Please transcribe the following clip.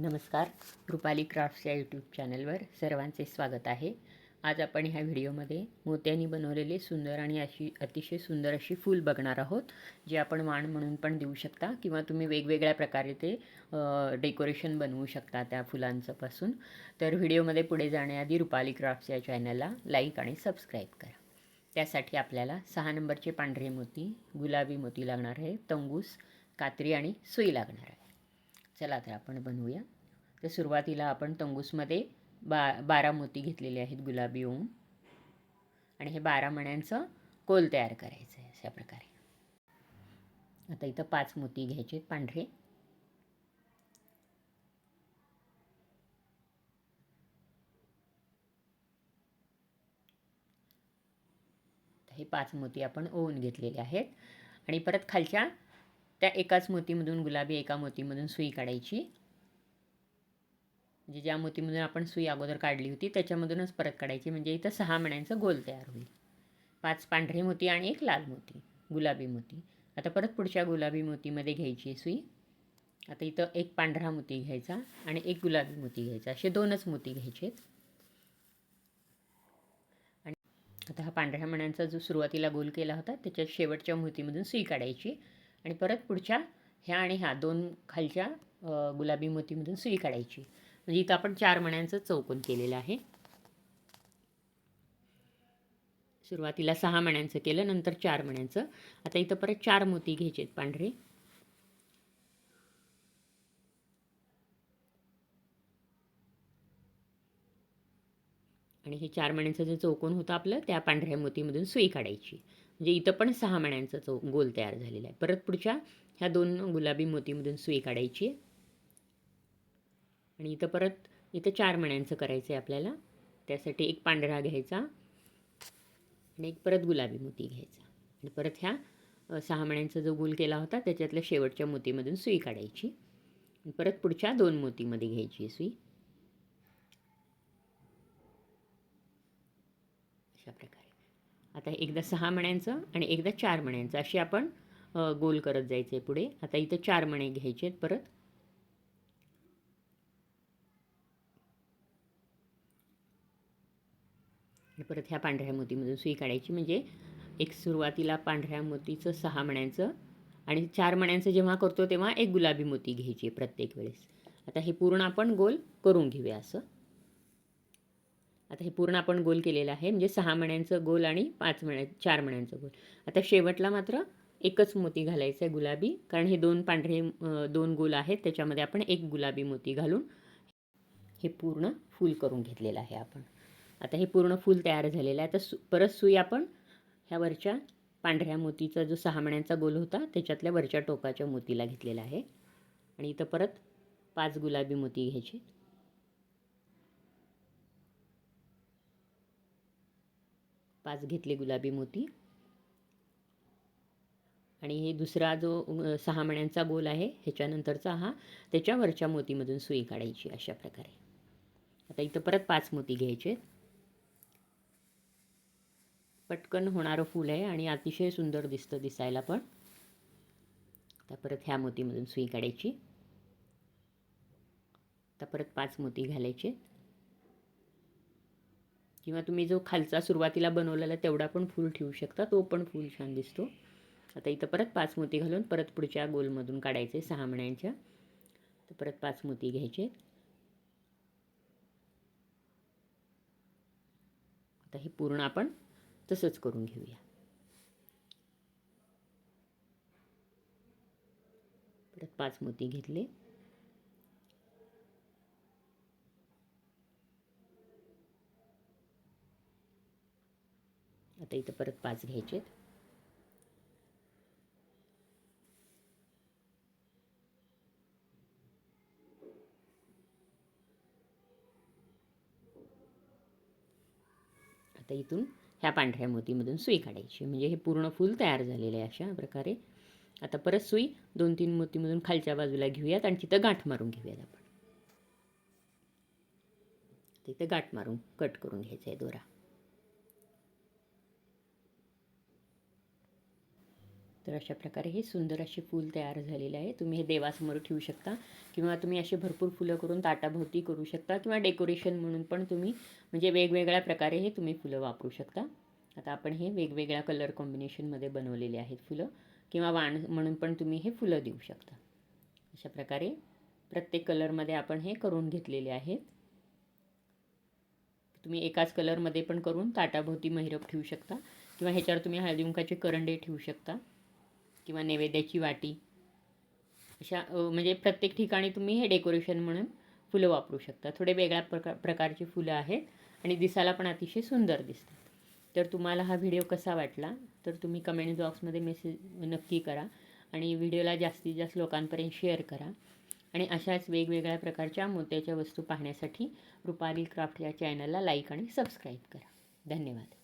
नमस्कार रुपाली क्राफ्ट्स या यूट्यूब चॅनलवर सर्वांचे स्वागत आहे. आज आपण ह्या व्हिडिओमध्ये मोत्यांनी बनवलेले सुंदर आणि अशी अतिशय सुंदर अशी फूल बघणार आहोत जे आपण वाण म्हणून पण देऊ शकता किंवा तुम्ही वेगवेगळ्या प्रकारे ते डेकोरेशन बनवू शकता त्या फुलांचं पासून तर व्हिडिओमध्ये पुढे जाण्याआधी रुपाली क्राफ्ट्स या चॅनलला लाईक आणि सबस्क्राईब करा. त्यासाठी आपल्याला सहा नंबरचे पांढरे मोती गुलाबी मोती लागणार आहे तंगूस कात्री आणि सुई लागणार आहे. चला तर आपण बनवूया. तर सुरुवातीला आपण तंगूसमध्ये बा बारा मोती घेतलेले आहेत गुलाबी ओम. आणि हे बारा मण्यांचं कोल तयार करायचं आहे अशा प्रकारे. आता इथं पाच मोती घ्यायचे आहेत पांढरे. हे पाच मोती आपण ओवून घेतलेले आहेत. आणि परत खालच्या त्या एकाच मोतीमधून गुलाबी एका मोतीमधून सुई काढायची. म्हणजे ज्या मोतीमधून आपण सुई अगोदर काढली होती त्याच्यामधूनच परत काढायची. म्हणजे इथं सहा मण्यांचं गोल तयार होईल. पाच पांढरे मोती आणि एक लाल मोती गुलाबी मोती. आता परत पुढच्या गुलाबी मोतीमध्ये घ्यायची सुई. आता इथं एक पांढरा मोती घ्यायचा आणि एक गुलाबी मोती घ्यायचा. असे दोनच मोती घ्यायचे आणि आता हा पांढऱ्या मण्यांचा जो सुरुवातीला गोल केला होता त्याच्या शेवटच्या मोतीमधून सुई काढायची. आणि परत पुढच्या ह्या आणि ह्या दोन खालच्या गुलाबी मोतीमधून सुई काढायची. म्हणजे इथं आपण चार मण्यांचं चौकोन केलेलं आहे. सुरुवातीला सहा मण्यांचं केलं नंतर चार मण्यांचं. आता इथं परत चार मोती घ्यायचे आहेत पांढरे. आणि हे चार मण्यांचं जे चौकोन होतं आपलं त्या पांढऱ्या मोतीमधून सुई काढायची. म्हणजे इथं पण सहा मण्यांचा चौ गोल तयार झालेला आहे. परत पुढच्या ह्या दोन गुलाबी मोतीमधून सुई काढायची आहे. आणि इथं परत इथं चार मण्यांचं करायचं आहे आपल्याला. त्यासाठी एक पांढरा घ्यायचा आणि एक परत गुलाबी मोती घ्यायचा. आणि परत ह्या सहा मण्यांचा जो गोल केला होता त्याच्यातल्या शेवटच्या मोतीमधून सुई काढायची. परत पुढच्या दोन मोतीमध्ये घ्यायची सुई. अशा प्रकारे. आता एकदा सहा मण्यांचं आणि एकदा चार मण्यांचं. अशी आपण गोल करत जायचं आहे पुढे. आता इथं चार मणे घ्यायचे आहेत परत. परत ह्या पांढऱ्या मोतीमधून सुई काढायची. म्हणजे एक सुरुवातीला पांढऱ्या मोतीचं सहा मण्यांचं आणि चार मण्यांचं जेव्हा करतो तेव्हा एक गुलाबी मोती घ्यायची आहे प्रत्येक वेळेस. आता हे पूर्ण आपण गोल करून घेऊया असं. आता हे पूर्ण आपण गोल केलेलं आहे. म्हणजे सहा मण्यांचं गोल आणि पाच मण्या चार मण्यांचं गोल. आता शेवटला मात्र एकच मोती घालायचं आहे गुलाबी. कारण हे दोन पांढरे दोन गोल आहेत. त्याच्यामध्ये आपण एक गुलाबी मोती घालून हे पूर्ण फूल करून घेतलेलं आहे आपण. आता हे पूर्ण फूल तयार झालेलं आहे. आता सु परत सुई आपण ह्या वरच्या पांढऱ्या मोतीचा जो सहा मण्यांचा गोल होता त्याच्यातल्या वरच्या टोकाच्या मोतीला घेतलेला आहे. आणि इथं परत पाच गुलाबी मोती घ्यायचे. पाच घेतले गुलाबी मोती. आणि हे दुसरा जो सहा मण्यांचा गोल आहे ह्याच्यानंतरचा हा त्याच्यावरच्या मोतीमधून सुई काढायची अशा प्रकारे. आता इथं परत पाच मोती घ्यायचे. पटकन होणारं फूल आहे आणि अतिशय सुंदर दिसतं दिसायला पण. आता परत ह्या मोतीमधून सुई काढायची. आता परत पाच मोती घालायचे. किंवा तुम्ही जो खालचा सुरुवातीला बनवलेला तेवढा पण फूल ठेवू शकता तो पण फूल छान दिसतो. आता इथं परत पाच मोती घालून परत पुढच्या गोलमधून काढायचे सहा मण्यांच्या. तर परत पाच मोती घ्यायचे. आता हे पूर्ण आपण तसंच करून घेऊया. परत पाच मोती घेतले. आता इथं परत पाच घ्यायचे आहेत आता इथून ह्या पांढऱ्या मोतीमधून सुई काढायची. म्हणजे हे पूर्ण फूल तयार झालेलं आहे अशा प्रकारे. आता परत सुई दोन तीन मोतीमधून खालच्या बाजूला घेऊयात आणि तिथं गाठ मारून घेऊयात आपण. तिथं गाठ मारून कट करून घ्यायचा आहे दोरा. तर अशा प्रकारे हे सुंदर असे फूल तयार झालेले आहे. तुम्ही हे देवासमोर ठेवू शकता किंवा तुम्ही असे भरपूर फुलं करून ताटाभोवती करू शकता किंवा डेकोरेशन म्हणून पण तुम्ही म्हणजे वेगवेगळ्या प्रकारे हे तुम्ही फुलं वापरू शकता. आता आपण हे वेगवेगळ्या कलर कॉम्बिनेशनमध्ये बनवलेले आहेत फुलं किंवा वाण म्हणून पण तुम्ही हे फुलं देऊ शकता. अशा प्रकारे प्रत्येक कलरमध्ये आपण हे करून घेतलेले आहेत. तुम्ही एकाच कलरमध्ये पण करून ताटाभोवती महिरप ठेवू शकता किंवा ह्याच्यावर तुम्ही हळदी करंडे ठेवू शकता. किंवा नैवेद्याची वाटी. अशा म्हणजे प्रत्येक ठिकाणी तुम्ही हे डेकोरेशन म्हणून फुलं वापरू शकता. थोडे वेगळ्या प्रकार प्रकारची फुलं आहेत आणि दिसायला पण अतिशय सुंदर दिसतात. तर तुम्हाला हा व्हिडिओ कसा वाटला? तर तुम्ही कमेंट बॉक्समध्ये मेसेज नक्की करा आणि व्हिडिओला जास्तीत जास्त लोकांपर्यंत शेअर करा. आणि अशाच वेगवेगळ्या प्रकारच्या मोत्याच्या वस्तू पाहण्यासाठी रुपाली क्राफ्ट या चॅनलला लाईक आणि सबस्क्राईब करा. धन्यवाद.